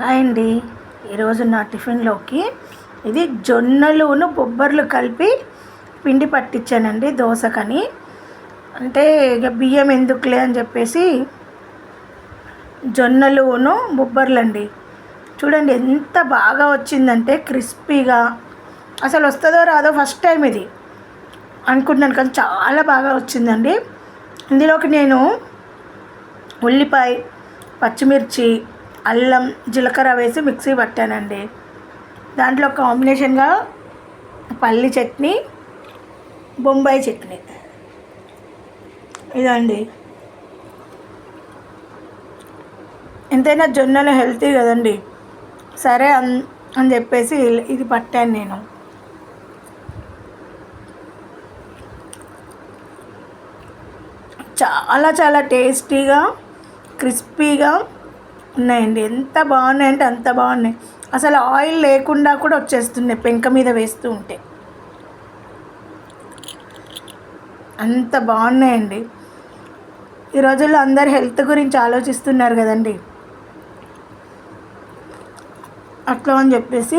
Hi అండి. ఈరోజు నా టిఫిన్లోకి ఇది జొన్నలును బొబ్బర్లు కలిపి పిండి పట్టించానండి దోశకని అంటే ఇక బియ్యం ఎందుకులే అని చెప్పేసి జొన్నలును బొబ్బర్లు అండి చూడండి ఎంత బాగా వచ్చిందంటే క్రిస్పీగా. అసలు వస్తుందో రాదో ఫస్ట్ టైం ఇది. అనుకుంటున్నాను కానీ చాలా బాగా వచ్చిందండి. ఇందులోకి నేను ఉల్లిపాయ పచ్చిమిర్చి అల్లం జీలకర్ర వేసి మిక్సీ పట్టానండి. దాంట్లో కాంబినేషన్గా పల్లి చట్నీ బొంబాయి చట్నీ. ఇదండి. ఎంతైనా జొన్నలు హెల్తీ కదండి. సరే అన్ అని చెప్పేసి ఇది పట్టాను నేను. చాలా చాలా టేస్టీగా క్రిస్పీగా ఉన్నాయండి. ఎంత బాగున్నాయంటే అంత బాగున్నాయి. అసలు ఆయిల్ లేకుండా కూడా వచ్చేస్తున్నాయి పెంక మీద వేస్తూ ఉంటే. అంత బాగున్నాయండి. ఈ రోజుల్లో అందరు హెల్త్ గురించి ఆలోచిస్తున్నారు కదండి. అట్లా అని చెప్పేసి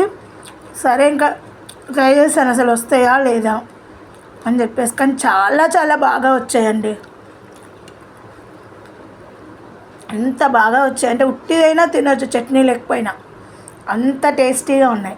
సరే ఇంకా ట్రై చేస్తాను అసలు వస్తాయా లేదా అని చెప్పేసి. కానీ చాలా చాలా బాగా వచ్చాయండి. ఎంత బాగా వచ్చాయి. అంటే ఉట్టిదైనా తినొచ్చు చట్నీ లేకపోయినా. అంత టేస్టీగా ఉన్నాయి.